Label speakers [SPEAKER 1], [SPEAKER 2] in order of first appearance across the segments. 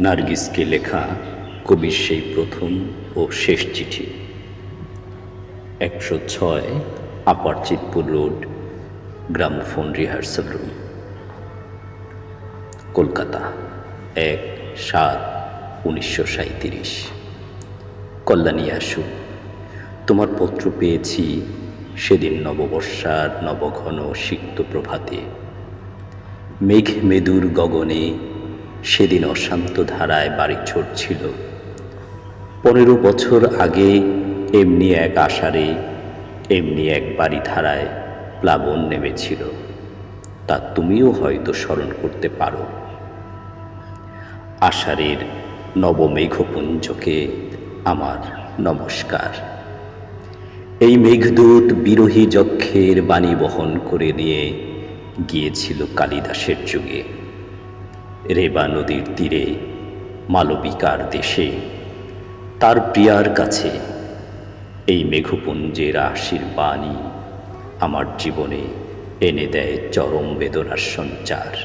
[SPEAKER 1] নার্গিসকে লেখা কবির সেই প্রথম ও শেষ চিঠি। একশো ছয় upper Chitpur road, gramophone rehearsal room. Kolkata, এক সাত উনিশশো সাঁত্রিশ কল্যাণী আসু তোমার পত্র পেয়েছি সেদিন নববর্ষার নবঘন সিক্ত প্রভাতে। মেঘ মেদুর গগনে সেদিন অশান্ত ধারায় বাড়ি ছড়ছিল পনেরো বছর আগে এমনি এক আষাঢ়ে, এমনি এক বাড়ি ধারায় প্লাবন নেমেছিল। তা তুমিও হয়তো স্মরণ করতে পারো। আষাঢ়ের নবমেঘপুঞ্জকে আমার নমস্কার। এই মেঘদূত বিরোহী যক্ষের বাণী বহন করে নিয়ে গিয়েছিল কালিদাসের যুগে। রেবা নদীর তীরে, মালবিকার দেশে, তার প্রিয়ার কাছে, এই মেঘপুঞ্জের আশীর্বাণী আমার জীবনে এনে দেয় চরম বেদনার সঞ্চার।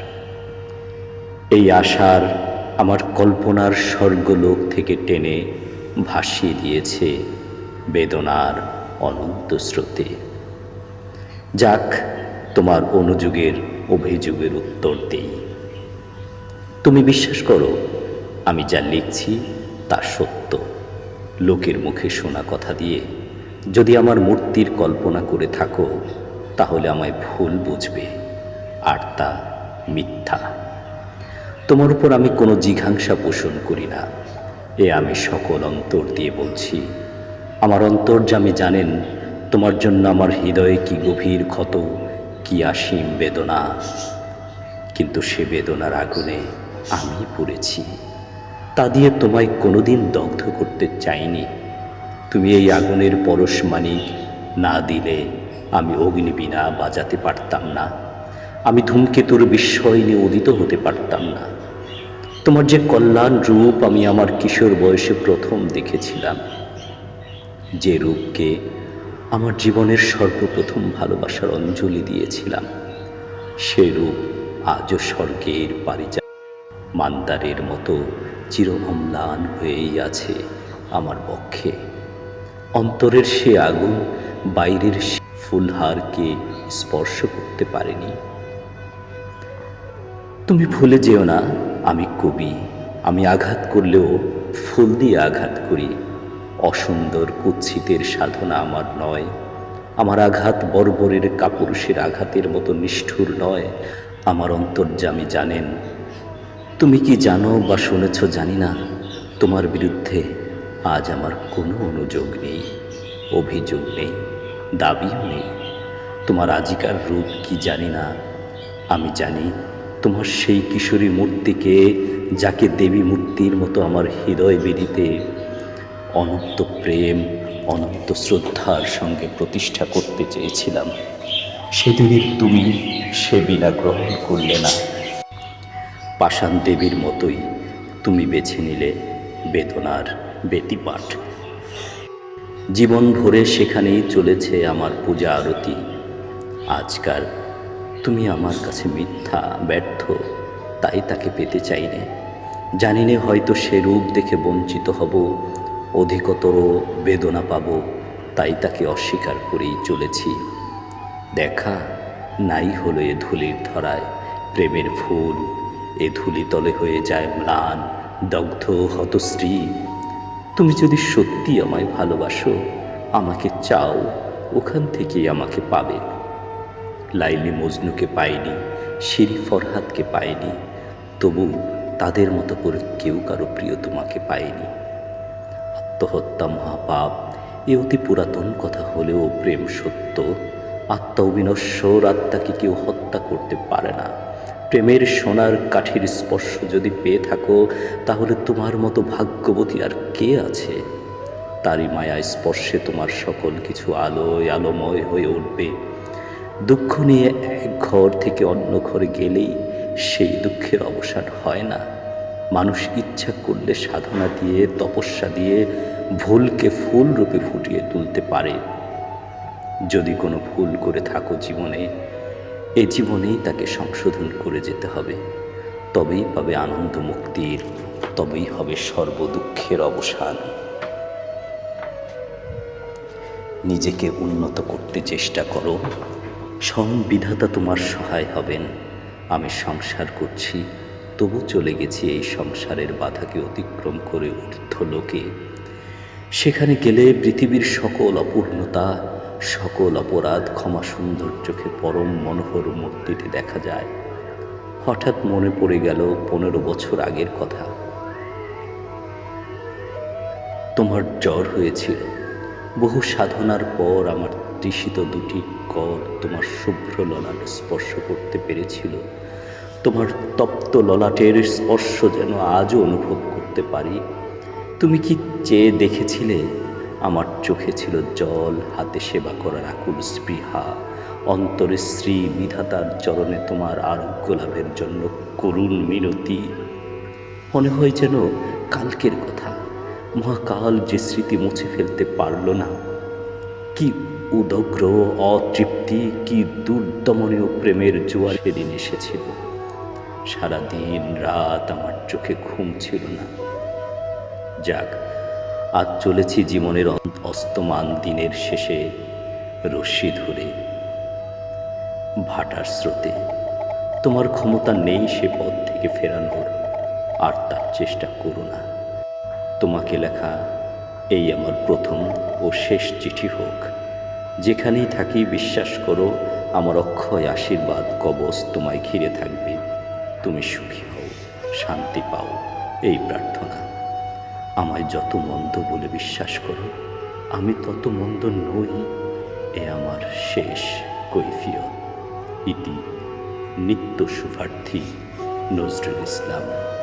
[SPEAKER 1] এই আশার আমার কল্পনার স্বর্গলোক থেকে টেনে ভাসিয়ে দিয়েছে বেদনার অনন্ত স্রোতে। যাক, তোমার অনুযোগের অভিযোগের উত্তর দেই। তুমি বিশ্বাস করো, আমি যা লিখছি তা সত্য। লোকের মুখে শোনা কথা দিয়ে যদি আমার মূর্তির কল্পনা করে থাকো, তাহলে আমায় ভুল বুঝবে, আর তা মিথ্যা। তোমার উপর আমি কোনো জিঘাংসা পোষণ করি না। এ আমি সকল অন্তর দিয়ে বলছি, আমার অন্তর্জামী জানেন, তোমার জন্য আমার হৃদয়ে কি গভীর ক্ষত, কি আসীম বেদনা। কিন্তু সে বেদনার আগুনে আমি পড়েছি। তা দিয়ে তোমায় কোনোদিন দগ্ধ করতে চাইনি। তুমি এই আগুনের পরশ মানিক, না দিলে আমি অগ্নিবীণা বাজাতে পারতাম না। আমি ধূমকেতুর বিস্ময় নিয়ে উদিত হতে পারতাম না। তোমার যে কল্যাণ রূপ আমি আমার কিশোর বয়সে প্রথম দেখেছিলাম। যে রূপকে আমার জীবনের সর্বপ্রথম ভালোবাসার অঞ্জলি দিয়েছিলাম, সে রূপ আজও স্বর্গের পারিজা মান্দারের মতো চির অম্লান হয়েই আছে আমার পক্ষে। অন্তরের সে আগুন বাইরের ফুলহারকে স্পর্শ করতে পারেনি। তুমি ভুলে যেও না, আমি কবি। আমি আঘাত করলেও ফুল দিয়ে আঘাত করি। অসুন্দর কুৎসিতের সাধনা আমার নয়। আমার আঘাত বর্বরের কাপুরুষের আঘাতের মতো নিষ্ঠুর নয়। আমার অন্তর্যামী জানেন তুমি কি জানো বা শুনেছ জানি না, তোমার বিরুদ্ধে আজ আমার কোনো অনুযোগ নেই, অভিযোগ নেই, দাবিও নেই। তোমার আজিকার রূপ কি জানি না, আমি জানি তোমার সেই কিশোরী মূর্তিকে যাকে দেবী মূর্তির মতো আমার হৃদয় বেদিতে অনন্ত প্রেম, অনন্ত শ্রদ্ধার সঙ্গে প্রতিষ্ঠা করতে চেয়েছিলাম। সেদিনের তুমি সে বিনা গ্রহণ করলে না। পাষাণ দেবীর মতোই তুমি বেছে নিলে বেদনার বেতিপাঠ। জীবন ভরে সেখানেই চলেছে আমার পূজা আরতি। আজকাল তুমি আমার কাছে মিথ্যা, ব্যর্থ, তাই তাকে পেতে চাইনে জানি নে হয়তো সে রূপ দেখে বঞ্চিত হব, অধিকতর বেদনা পাব, তাই তাকে অস্বীকার করেই চলেছি। দেখা, নাই হলো এ ধুলির ধরায় প্রেমের ফুল এ ধুলি তলে হয়ে যায় ম্লান, দগ্ধ হতশ্রী তুমি যদি সত্যি আমায় ভালোবাসো, আমাকে চাও, ওখান থেকেই আমাকে পাবে। লাইলি মজনুকে পায়নি, শিরি ফরহাদকে পায়নি, তবু তাদের মতো করে কেউ কারও প্রিয় তোমাকে পায়নি। আত্মহত্যা মহাপাপ, এ অতি পুরাতন কথা হলেও প্রেম সত্য। আত্মা অবিনশ্বর, আত্মাকে কেউ হত্যা করতে পারে না। প্রেমের সোনার কাঠির স্পর্শ যদি পেয়ে থাকো, তাহলে তোমার মতো ভাগ্যবতী আর কে আছে? তারই মায়া স্পর্শে তোমার সকল কিছু আলোয় আলোময় হয়ে উঠবে। দুঃখ নিয়ে এক ঘর থেকে অন্য ঘরে গেলেই সেই দুঃখের অবসান হয় না। মানুষ ইচ্ছা করলে সাধনা দিয়ে, তপস্যা দিয়ে ভুলকে ফুল রূপে ফুটিয়ে তুলতে পারে। যদি কোনো ভুল করে থাকো জীবনে এ জীবনেই তাকে সংশোধন করে যেতে হবে। তবেই পাবে আনন্দ মুক্তির তবেই হবে সর্বদুঃখের অবসান। নিজেকে উন্নত করতে চেষ্টা করো। স্বয়ং বিধাতা তোমার সহায় হবেন। আমি সংসার করছি, তবু চলে গেছি এই সংসারের বাধাকে অতিক্রম করে ঊর্ধ্ব লোকে সেখানে গেলে পৃথিবীর সকল অপূর্ণতা সকল অপরাধ ক্ষমা সুন্দর চোখে পরম মনোহর মূর্তিতে দেখা যায়। হঠাৎ মনে পড়ে গেল পনেরো বছর আগের কথা। তোমার জ্বর হয়েছিল। বহু সাধনার পর আমার তৃষিত দুটি কর তোমার শুভ্র ললাট স্পর্শ করতে পেরেছিল। তোমার তপ্ত ললাটের স্পর্শ যেন আজও অনুভব করতে পারি। তুমি কি চেয়ে দেখেছিলে? আমার চোখে ছিল জল, হাতে সেবা করার আকুল স্পৃহা। অন্তরে শ্রী বিধাতার চরণে তোমার আরোগ্য লাভের জন্য করুণ মিনতি। মনে হয় যেন কালকের কথা। মহাকাল যে স্মৃতি মুছে ফেলতে পারল না। কি উদগ্র, অতৃপ্তি, কি দুর্দমনীয় প্রেমের জোয়ার সেদিন এসেছিল। সারাদিন রাত আমার চোখে ঘুম ছিল না। যাক আজ চলেছি জীবনের অস্তমান দিনের শেষে রশ্মি ধরে। ভাটার স্রোতে। তোমার ক্ষমতা নেই সে পথ থেকে ফেরানোর, আর তার চেষ্টা করো না। তোমাকে লেখা এই আমার প্রথম ও শেষ চিঠি হোক। যেখানেই থাকি বিশ্বাস করো, আমার অক্ষয় আশীর্বাদ কবচ তোমায় ঘিরে থাকবে। তুমি সুখী হও, শান্তি পাও, এই প্রার্থনা। আমায় যত মন্দ বলে বিশ্বাস করো, আমি তত মন্দ নই, এ আমার শেষ কৈফিয়ত। ইতি নিত্য শুভার্থী নজরুল ইসলাম।